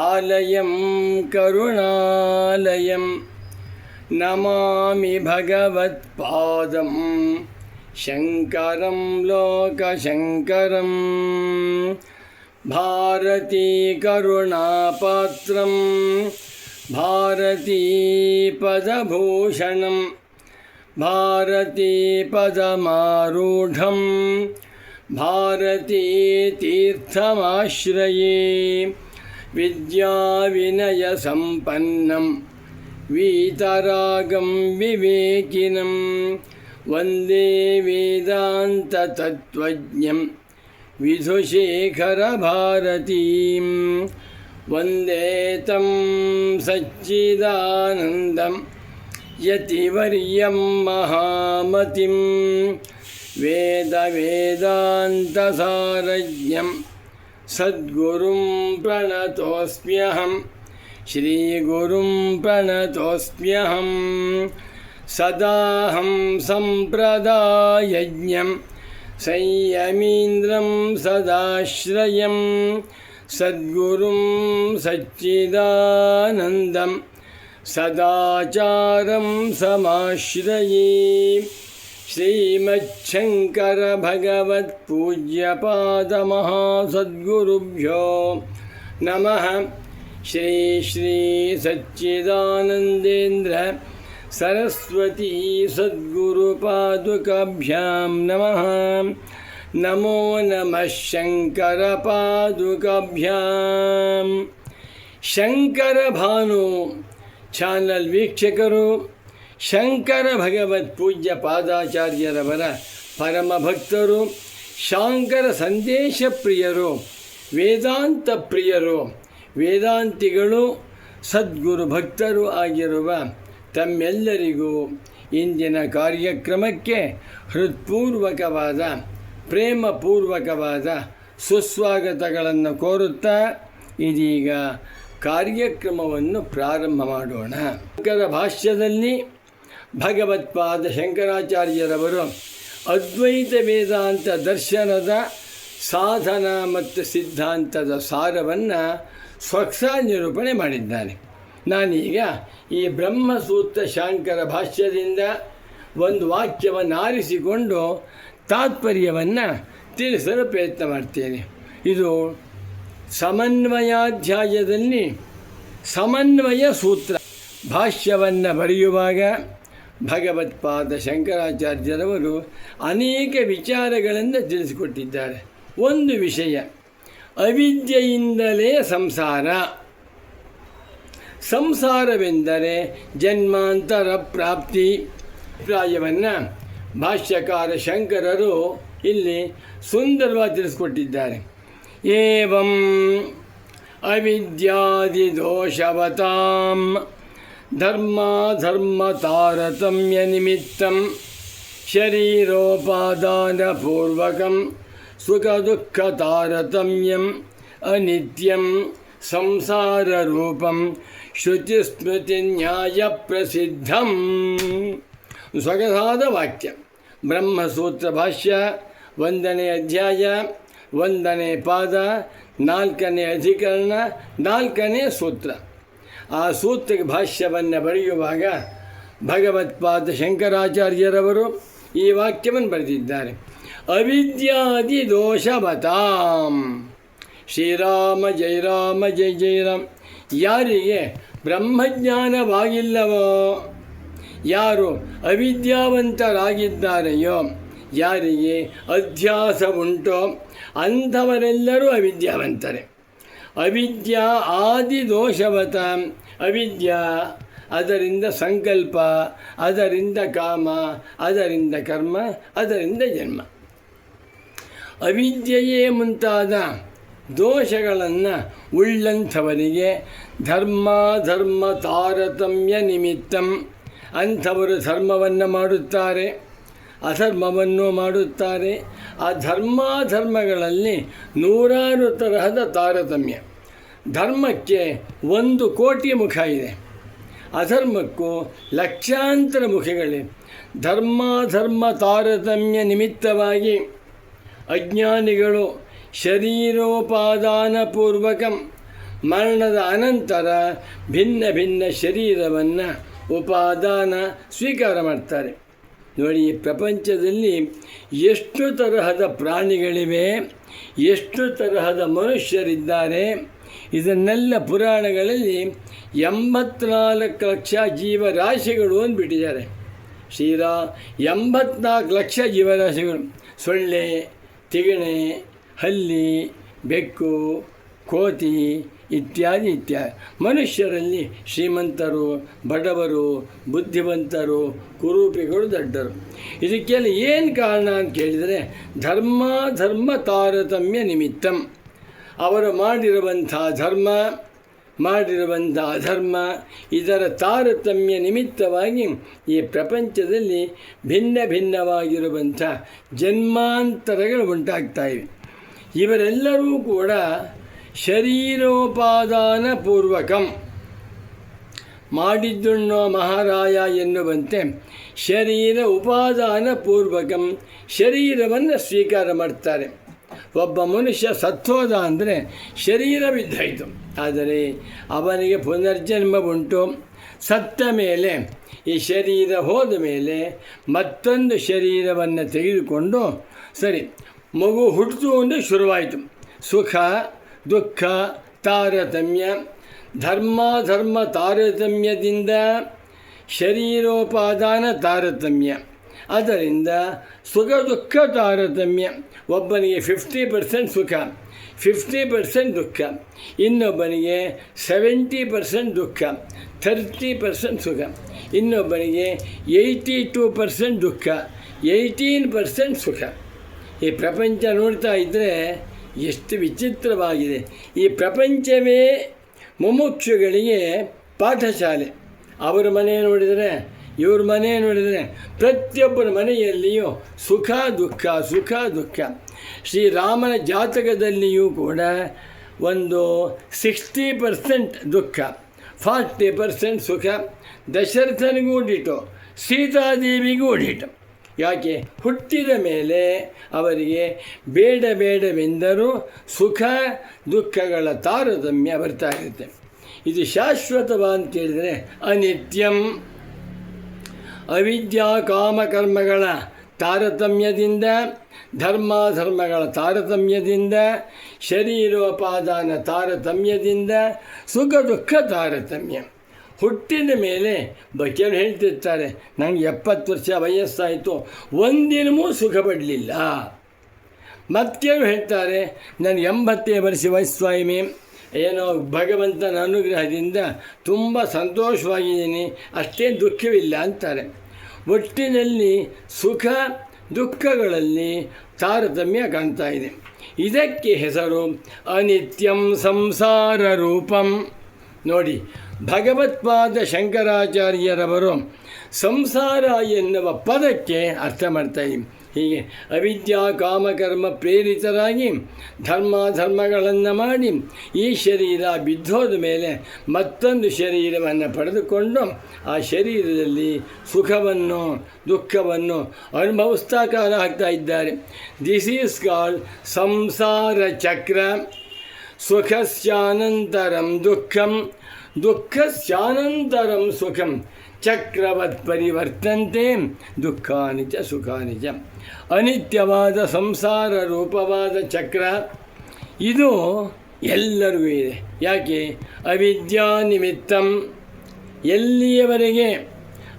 आलयं करुणालयं नमामि भगवत्पादं शङ्करं लोकशङ्करं भारतीकरुणापात्रं भारतीपदभूषणं भारतीपदमारूढं भारतीतीर्थमाश्रये विद्याविनयसम्पन्नं वीतरागं विवेकिनं वन्दे वेदान्ततत्त्वज्ञं विधुशेखरभारतीं वन्दे तं सच्चिदानन्दं यतिवर्यं महामतिं वेदवेदान्तसारज्ञम् सद्गुरुं प्रणतोऽस्म्यहं श्रीगुरुं प्रणतोऽस्म्यहं सदाहं सम्प्रदायज्ञं संयमीन्द्रं सदाश्रयं सद्गुरुं सच्चिदानन्दं सदाचारं समाश्रये श्रीमच्छङ्करभगवत्पूज्यपादमहासद्गुरुभ्यो नमः श्री श्री सच्चिदानन्देन्द्र सरस्वती सद्गुरुपादुकाभ्यां नमः नमो नमः शङ्करपादुकाभ्यां ಶಂಕರಭಾನು ಚಾನಲ್ ವೀಕ್ಷಕರು ಶಂಕರ ಭಗವತ್ ಪೂಜ್ಯ ಪಾದಾಚಾರ್ಯರವರ ಪರಮ ಭಕ್ತರು, ಶಾಂಕರ ಸಂದೇಶ ಪ್ರಿಯರು, ವೇದಾಂತ ಪ್ರಿಯರು, ವೇದಾಂತಿಗಳು, ಸದ್ಗುರು ಭಕ್ತರು ಆಗಿರುವ ತಮ್ಮೆಲ್ಲರಿಗೂ ಇಂದಿನ ಕಾರ್ಯಕ್ರಮಕ್ಕೆ ಹೃತ್ಪೂರ್ವಕವಾದ, ಪ್ರೇಮಪೂರ್ವಕವಾದ ಸುಸ್ವಾಗತಗಳನ್ನು ಕೋರುತ್ತಾ ಇದೀಗ ಕಾರ್ಯಕ್ರಮವನ್ನು ಪ್ರಾರಂಭ ಮಾಡೋಣ. ಭಾಷ್ಯದಲ್ಲಿ ಭಗವತ್ಪಾದ ಶಂಕರಾಚಾರ್ಯರವರು ಅದ್ವೈತ ವೇದಾಂತ ದರ್ಶನದ ಸಾಧನ ಮತ್ತು ಸಿದ್ಧಾಂತದ ಸಾರವನ್ನು ಸ್ವಕ್ಷ ನಿರೂಪಣೆ ಮಾಡಿದ್ದಾರೆ ನಾನೀಗ ಈ ಬ್ರಹ್ಮಸೂತ್ರ ಶಾಂಕರ ಭಾಷ್ಯದಿಂದ ಒಂದು ವಾಕ್ಯವನ್ನು ಆರಿಸಿಕೊಂಡು ತಾತ್ಪರ್ಯವನ್ನು ತಿಳಿಸಲು ಪ್ರಯತ್ನ ಮಾಡ್ತೇನೆ. ಇದು ಸಮನ್ವಯಾಧ್ಯಾಯದಲ್ಲಿ ಸಮನ್ವಯ ಸೂತ್ರ. ಭಾಷ್ಯವನ್ನು ಬರೆಯುವಾಗ ಭಗವತ್ಪಾದ ಶಂಕರಾಚಾರ್ಯರವರು ಅನೇಕ ವಿಚಾರಗಳನ್ನು ತಿಳಿಸಿಕೊಟ್ಟಿದ್ದಾರೆ. ಒಂದು ವಿಷಯ, ಅವಿದ್ಯೆಯಿಂದಲೇ ಸಂಸಾರ. ಸಂಸಾರವೆಂದರೆ ಜನ್ಮಾಂತರ ಪ್ರಾಪ್ತಿ. ಅಭಿಪ್ರಾಯವನ್ನು ಭಾಷ್ಯಕಾರ ಶಂಕರರು ಇಲ್ಲಿ ಸುಂದರವಾಗಿ ತಿಳಿಸ್ಕೊಟ್ಟಿದ್ದಾರೆ. ಏವಂ ಅವಿದ್ಯಾದಿದೋಷವತಾಂ. ಧರ್ಮಾಧರ್ಮತಾರತಮ್ಯನಿಮಿತ್ತಂ ಶರೀರೋಪಾದಾನಪೂರ್ವಕಂ ಸುಖದುಃಖತಾರತಮ್ಯಂ ಅನಿತ್ಯಂ ಸಂಸಾರರೂಪಂ ಶ್ರುತಿಸ್ಮೃತಿನ್ಯಾಯಪ್ರಸಿದ್ಧಂ ಸೊಗಸಾದ ವಾಕ್ಯ ಬ್ರಹ್ಮಸೂತ್ರ ಭಾಷ್ಯ ಒಂದನೇ ಅಧ್ಯಾಯ ಒಂದನೇ ಪಾದ ನಾಲ್ಕನೇ ಅಧಿಕರಣ ನಾಲ್ಕನೇ ಸೂತ್ರ ಆ ಸೂತ್ರ ಭಾಷ್ಯವನ್ನು ಬರೆಯುವಾಗ ಭಗವತ್ಪಾದ ಶಂಕರಾಚಾರ್ಯರವರು ಈ ವಾಕ್ಯವನ್ನು ಬರೆದಿದ್ದಾರೆ. ಅವಿದ್ಯಾದಿ ದೋಷವತಾಂ. ಶ್ರೀರಾಮ ಜಯ ರಾಮ ಜಯ ಜಯ ರಾಮ್. ಯಾರಿಗೆ ಬ್ರಹ್ಮಜ್ಞಾನವಾಗಿಲ್ಲವೋ, ಯಾರು ಅವಿದ್ಯಾವಂತರಾಗಿದ್ದಾರೆಯೋ, ಯಾರಿಗೆ ಅಧ್ಯಾಸ ಉಂಟೋ, ಅಂಥವರೆಲ್ಲರೂ ಅವಿದ್ಯಾವಂತರೆ. ಅವಿದ್ಯಾ ಆದಿ ದೋಷವತ. ಅವಿದ್ಯಾ, ಅದರಿಂದ ಸಂಕಲ್ಪ, ಅದರಿಂದ ಕಾಮ, ಅದರಿಂದ ಕರ್ಮ, ಅದರಿಂದ ಜನ್ಮ. ಅವಿದ್ಯೆಯೇ ಮುಂತಾದ ದೋಷಗಳನ್ನು ಉಳ್ಳಂಥವರಿಗೆ ಧರ್ಮ ಧರ್ಮ, ತಾರತಮ್ಯ ನಿಮಿತ್ತಂ ಅಂಥವರು ಧರ್ಮವನ್ನು ಮಾಡುತ್ತಾರೆ. ಅಧರ್ಮವನ್ನು ಮಾಡುತ್ತಾರೆ. ಆ ಧರ್ಮಾಧರ್ಮಗಳಲ್ಲಿ ನೂರಾರು ತರಹದ ತಾರತಮ್ಯ. ಧರ್ಮಕ್ಕೆ ಒಂದು ಕೋಟಿ ಮುಖ ಇದೆ. ಅಧರ್ಮಕ್ಕೂ ಲಕ್ಷಾಂತರ ಮುಖಗಳಿವೆ. ಧರ್ಮಾಧರ್ಮ ತಾರತಮ್ಯ ನಿಮಿತ್ತವಾಗಿ ಅಜ್ಞಾನಿಗಳು ಶರೀರೋಪಾದಾನಪೂರ್ವಕ ಮರಣದ ಅನಂತರ ಭಿನ್ನ ಭಿನ್ನ ಶರೀರವನ್ನು ಉಪಾದಾನ ಸ್ವೀಕಾರ ಮಾಡ್ತಾರೆ. ನೋಡಿ, ಈ ಪ್ರಪಂಚದಲ್ಲಿ ಎಷ್ಟು ತರಹದ ಪ್ರಾಣಿಗಳಿವೆ, ಎಷ್ಟು ತರಹದ ಮನುಷ್ಯರಿದ್ದಾರೆ ಇದನ್ನೆಲ್ಲ ಪುರಾಣಗಳಲ್ಲಿ ಎಂಬತ್ನಾಲ್ಕು ಲಕ್ಷ ಜೀವರಾಶಿಗಳು ಅಂದ್ಬಿಟ್ಟಿದ್ದಾರೆ. ಶ್ರೀರಾ, ಎಂಬತ್ನಾಲ್ಕು ಲಕ್ಷ ಜೀವರಾಶಿಗಳು. ಸೊಳ್ಳೆ, ತಿಗಣೆ, ಹಲ್ಲಿ, ಬೆಕ್ಕು, ಕೋತಿ ಇತ್ಯಾದಿ ಇತ್ಯಾದಿ. ಮನುಷ್ಯರಲ್ಲಿ ಶ್ರೀಮಂತರು, ಬಡವರು, ಬುದ್ಧಿವಂತರು, ಕುರೂಪಿಗಳು ದೊಡ್ಡರು. ಇದಕ್ಕೆಲ್ಲ ಏನು ಕಾರಣ ಅಂತ ಕೇಳಿದರೆ ಧರ್ಮ ಧರ್ಮ ತಾರತಮ್ಯ ನಿಮಿತ್ತಂ. ಅವರು ಮಾಡಿರುವಂಥ ಧರ್ಮ, ಮಾಡಿರುವಂಥ ಅಧರ್ಮ, ಇದರ ತಾರತಮ್ಯ ನಿಮಿತ್ತವಾಗಿ ಈ ಪ್ರಪಂಚದಲ್ಲಿ ಭಿನ್ನ ಭಿನ್ನವಾಗಿರುವಂಥ ಜನ್ಮಾಂತರಗಳು ಉಂಟಾಗ್ತಾ ಇವೆ. ಇವರೆಲ್ಲರೂ ಕೂಡ ಶರೀರೋಪಾದಾನ ಪೂರ್ವಕಂ ಮಾಡಿದ್ದುಣ್ಣೋ ಮಹಾರಾಯ ಎನ್ನುವಂತೆ ಶರೀರ ಉಪಾದಾನ ಪೂರ್ವಕಂ ಶರೀರವನ್ನು ಸ್ವೀಕಾರ ಮಾಡ್ತಾರೆ. ಒಬ್ಬ ಮನುಷ್ಯ ಸತ್ತೋದ ಅಂದರೆ ಶರೀರ ಬಿದ್ದಾಯಿತು. ಆದರೆ ಅವನಿಗೆ ಪುನರ್ಜನ್ಮ ಉಂಟು. ಸತ್ತ ಮೇಲೆ, ಈ ಶರೀರ ಹೋದ ಮೇಲೆ ಮತ್ತೊಂದು ಶರೀರವನ್ನು ತೆಗೆದುಕೊಂಡು ಸರಿ, ಮಗು ಹುಟ್ಟಿತು ಅಂದರೆ ಶುರುವಾಯಿತು. ಸುಖ, ದುಃಖ, ತಾರತಮ್ಯ, ಧರ್ಮ ಧರ್ಮ ತಾರತಮ್ಯದಿಂದ ಶರೀರೋಪಾದಾನ ತಾರತಮ್ಯ. ಅದರಿಂದ ಸುಖ ದುಃಖ ತಾರತಮ್ಯ ಒಬ್ಬನಿಗೆ ಫಿಫ್ಟಿ ಪರ್ಸೆಂಟ್ ಸುಖ ಫಿಫ್ಟಿ ಪರ್ಸೆಂಟ್ ದುಃಖ. ಇನ್ನೊಬ್ಬನಿಗೆ ಸೆವೆಂಟಿ ಪರ್ಸೆಂಟ್ ದುಃಖ ಥರ್ಟಿ ಪರ್ಸೆಂಟ್ ಸುಖ. ಇನ್ನೊಬ್ಬನಿಗೆ ಏಯ್ಟಿ ಟೂ ಪರ್ಸೆಂಟ್ ದುಃಖ ಏಯ್ಟೀನ್ ಪರ್ಸೆಂಟ್ ಸುಖ. ಈ ಪ್ರಪಂಚ ನೋಡ್ತಾ ಇದ್ದರೆ ಎಷ್ಟು ವಿಚಿತ್ರವಾಗಿದೆ. ಈ ಪ್ರಪಂಚವೇ ಮುಮುಕ್ಷುಗಳಿಗೆ ಪಾಠಶಾಲೆ. ಅವರ ಮನೆ ನೋಡಿದರೆ ಇವ್ರ ಮನೆ ನೋಡಿದರೆ ಪ್ರತಿಯೊಬ್ಬರ ಮನೆಯಲ್ಲಿಯೂ ಸುಖ, ದುಃಖ ಸುಖ, ದುಃಖ. ಶ್ರೀರಾಮನ ಜಾತಕದಲ್ಲಿಯೂ ಕೂಡ ಒಂದು ಸಿಕ್ಸ್ಟಿ ಪರ್ಸೆಂಟ್ ದುಃಖ ಫಾರ್ಟಿ ಪರ್ಸೆಂಟ್ ಸುಖ, ದಶರಥನಿಗೂ ಡಿಟು ಸೀತಾದೇವಿಗೂ ಡಿಟು ಯಾಕೆ? ಹುಟ್ಟಿದ ಮೇಲೆ ಅವರಿಗೆ ಬೇಡ, ಬೇಡವೆಂದರೂ ಸುಖ, ದುಃಖಗಳ ತಾರತಮ್ಯ ಬರ್ತಾ ಇರುತ್ತೆ. ಇದು ಶಾಶ್ವತವ ಅಂತ ಹೇಳಿದರೆ ಅನಿತ್ಯಂ. ಅವಿದ್ಯಾ ಕಾಮಕರ್ಮಗಳ ತಾರತಮ್ಯದಿಂದ, ಧರ್ಮಾಧರ್ಮಗಳ ತಾರತಮ್ಯದಿಂದ, ಶರೀರೋಪಾದಾನ ತಾರತಮ್ಯದಿಂದ, ಸುಖ ದುಃಖ ತಾರತಮ್ಯ. ಹುಟ್ಟಿದ ಮೇಲೆ ಬಕೆರು ಹೇಳ್ತಿರ್ತಾರೆ ನನಗೆ ಎಪ್ಪತ್ತು ವರ್ಷ ವಯಸ್ಸಾಯಿತು ಒಂದಿನವೂ ಸುಖ ಪಡಲಿಲ್ಲ ಮತ್ತೇನು ಹೇಳ್ತಾರೆ ನಾನು ಎಂಬತ್ತೇ ವರ್ಷ ವಯಸ್ಸಾಯಿಮೆ. ಏನೋ ಭಗವಂತನ ಅನುಗ್ರಹದಿಂದ ತುಂಬ ಸಂತೋಷವಾಗಿದ್ದೀನಿ ಅಷ್ಟೇ ದುಃಖವಿಲ್ಲ ಅಂತಾರೆ. ಒಟ್ಟಿನಲ್ಲಿ ಸುಖ, ದುಃಖಗಳಲ್ಲಿ ತಾರತಮ್ಯ ಕಾಣ್ತಾ ಇದೆ. ಇದಕ್ಕೆ ಹೆಸರು ಅನಿತ್ಯಂ ಸಂಸಾರ ರೂಪಂ. ನೋಡಿ, ಭಗವತ್ಪಾದ ಶಂಕರಾಚಾರ್ಯರವರು ಸಂಸಾರ ಎನ್ನುವ ಪದಕ್ಕೆ ಅರ್ಥ ಮಾಡ್ತಾ ಹೀಗೆ ಅವಿದ್ಯಾ ಕಾಮಕರ್ಮ ಪ್ರೇರಿತರಾಗಿ ಧರ್ಮ ಧರ್ಮಗಳನ್ನು ಮಾಡಿ ಈ ಶರೀರ ಬಿದ್ದೋದ ಮೇಲೆ ಮತ್ತೊಂದು ಶರೀರವನ್ನು ಪಡೆದುಕೊಂಡು ಆ ಶರೀರದಲ್ಲಿ ಸುಖವನ್ನು, ದುಃಖವನ್ನು ಅನುಭವಿಸ್ತಾ ಕಾಲ ಇದ್ದಾರೆ. ದಿಸ್ ಈಸ್ ಕಾಲ್ಡ್ ಸಂಸಾರ ಚಕ್ರ. ಸುಖಸ್ಯಾನಂತರಂ ದುಃಖಂ ದುಃಖಸ್ಯಾನಂತರಂ ಸುಖಂ ಚಕ್ರವತ್ ಪರಿವರ್ತಂತೆ ದುಃಖಾನಿ ಚ ಸುಖಾನಿ ಚ ಅನಿತ್ಯವಾದ ಸಂಸಾರ ರೂಪವಾದ ಚಕ್ರ ಇದು ಎಲ್ಲರಿಗೂ ಇದೆ. ಯಾಕೆ? ಅವಿದ್ಯಾ ನಿಮಿತ್ತಂ. ಎಲ್ಲಿಯವರೆಗೆ?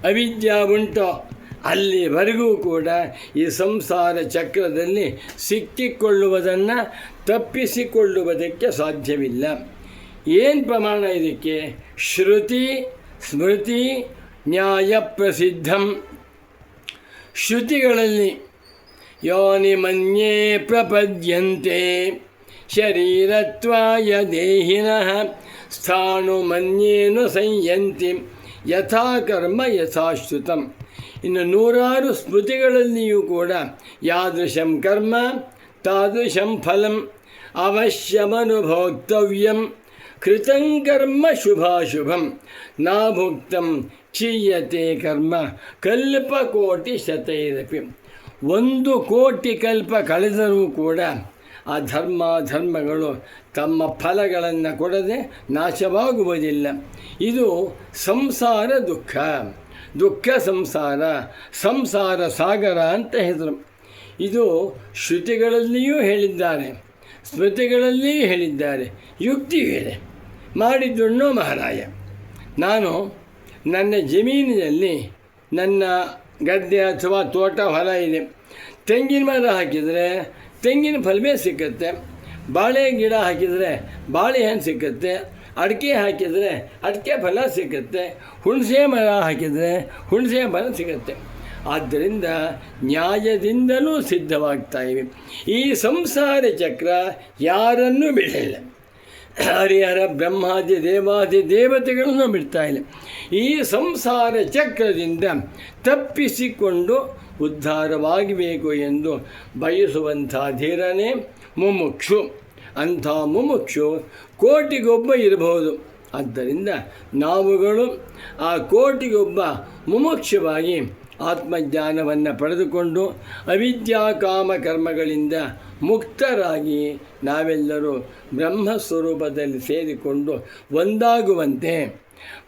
ಅವಿದ್ಯಾ ಉಂಟೋ. ಅಲ್ಲಿವರೆಗೂ ಕೂಡ ಈ ಸಂಸಾರ ಚಕ್ರದಲ್ಲಿ ಸಿಕ್ಕಿಕೊಳ್ಳುವುದನ್ನು ತಪ್ಪಿಸಿಕೊಳ್ಳುವುದಕ್ಕೆ ಸಾಧ್ಯವಿಲ್ಲ. ಏನು ಪ್ರಮಾಣ ಇದಕ್ಕೆ? ಶ್ರುತಿ, ಸ್ಮೃತಿ, ನ್ಯಾಯ ಪ್ರಸಿದ್ಧಂ. ಶ್ರುತಿಗಳಲ್ಲಿ ಯೋನಿ ಮನ್ಯೇ ಪ್ರಪದ್ಯಂತೆ. ಶರೀರತ್ವಾಯ ದೇಹಿನಃ ಸ್ಥಾಣು ಮನ್ಯೇನು ಸಂಯಂತಿ. ಯಥಾ ಕರ್ಮ ಯಥಾಶ್ರುತಂ. ಇನ್ನು ನೂರಾರು ಸ್ಮೃತಿಗಳಲ್ಲಿಯೂ ಕೂಡ ಯಾದೃಶಂ ಕರ್ಮ, ತಾದೃಶಂ ಫಲಂ, ಅವಶ್ಯಮನುಭೋಕ್ತವ್ಯಂ, ಕೃತಂ ಕರ್ಮ ಶುಭಾಶುಭಂ, ನಾಭುಕ್ತಂ ಕ್ಷೀಯತೆ ಕರ್ಮ, ಕಲ್ಪಕೋಟಿ ಶತೈರಪಿ. ಒಂದು ಕೋಟಿ ಕಲ್ಪ ಕಳೆದರೂ ಕೂಡ ಆ ಧರ್ಮ ಧರ್ಮಗಳು ತಮ್ಮ ಫಲಗಳನ್ನು ಕೊಡದೆ ನಾಶವಾಗುವುದಿಲ್ಲ. ಇದು ಸಂಸಾರ ದುಃಖ. ದುಃಖ ಸಂಸಾರ ಸಂಸಾರ ಸಾಗರ ಅಂತ ಹೆಸರು. ಇದು ಶ್ರುತಿಗಳಲ್ಲಿಯೂ ಹೇಳಿದ್ದಾರೆ, ಸ್ಮೃತಿಗಳಲ್ಲಿಯೂ ಹೇಳಿದ್ದಾರೆ, ಯುಕ್ತಿ ಇದೆ. ಮಾಡಿದ್ದುಣ್ಣೋ ಮಹಾರಾಯ, ನಾನು ನನ್ನ ಜಮೀನಿನಲ್ಲಿ ನನ್ನ ಗದ್ದೆ ಅಥವಾ ತೋಟ, ಹೊಲ ಇದೆ. ತೆಂಗಿನ ಮರ ಹಾಕಿದರೆ ತೆಂಗಿನ ಫಲವೇ ಸಿಕ್ಕತ್ತೆ. ಬಾಳೆ ಗಿಡ ಹಾಕಿದರೆ ಬಾಳೆಹಣ್ಣು ಸಿಕ್ಕತ್ತೆ. ಅಡಿಕೆ ಹಾಕಿದರೆ ಅಡಿಕೆ ಫಲ ಸಿಗುತ್ತೆ, ಹುಣಸೆ ಮರ ಹಾಕಿದರೆ ಹುಣಸೆ ಫಲ ಸಿಗುತ್ತೆ. ಆದ್ದರಿಂದ ನ್ಯಾಯದಿಂದಲೂ ಸಿದ್ಧವಾಗ್ತಾ ಇವೆ. ಈ ಸಂಸಾರ ಚಕ್ರ ಯಾರನ್ನೂ ಬಿಡಲಿಲ್ಲ. ಹರಿಹರ, ಬ್ರಹ್ಮಾದಿ, ದೇವಾದಿ, ದೇವತೆಗಳನ್ನು ಬಿಡ್ತಾ ಇಲ್ಲ. ಈ ಸಂಸಾರ ಚಕ್ರದಿಂದ ತಪ್ಪಿಸಿಕೊಂಡು ಉದ್ಧಾರವಾಗಬೇಕು ಎಂದು ಬಯಸುವಂಥ ಧೀರನೇ ಮುಮುಕ್ಷು. ಅಂಥ ಮುಮುಕ್ಷು ಕೋಟಿಗೊಬ್ಬ ಇರಬಹುದು. ಆದ್ದರಿಂದ ನಾವುಗಳು ಆ ಕೋಟಿಗೊಬ್ಬ ಮುಮುಕ್ಷವಾಗಿ ಆತ್ಮಜ್ಞಾನವನ್ನು ಪಡೆದುಕೊಂಡು ಅವಿದ್ಯಾ ಕಾಮ ಕರ್ಮಗಳಿಂದ ಮುಕ್ತರಾಗಿ ನಾವೆಲ್ಲರೂ ಬ್ರಹ್ಮಸ್ವರೂಪದಲ್ಲಿ ಸೇರಿಕೊಂಡು ಒಂದಾಗುವಂತೆ.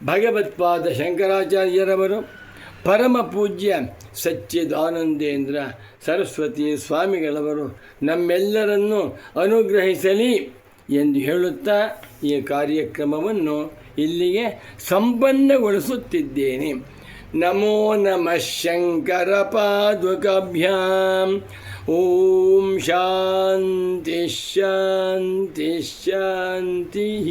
ಭಗವತ್ಪಾದ ಶಂಕರಾಚಾರ್ಯರವರು ಪರಮ ಪೂಜ್ಯ ಸಚ್ಚಿದಾನಂದೇಂದ್ರ ಸರಸ್ವತಿ ಸ್ವಾಮಿಗಳವರು ನಮ್ಮೆಲ್ಲರನ್ನು ಅನುಗ್ರಹಿಸಲಿ ಎಂದು ಹೇಳುತ್ತಾ ಈ ಕಾರ್ಯಕ್ರಮವನ್ನು ಇಲ್ಲಿಗೆ ಸಂಪನ್ನಗೊಳಿಸುತ್ತಿದ್ದೇನೆ. ನಮೋ ನಮಃ ಶಂಕರ ಪಾದುಕಾಭ್ಯಾಂ. ಓಂ ಶಾಂತಿ ಶಾಂತಿ ಶಾಂತಿ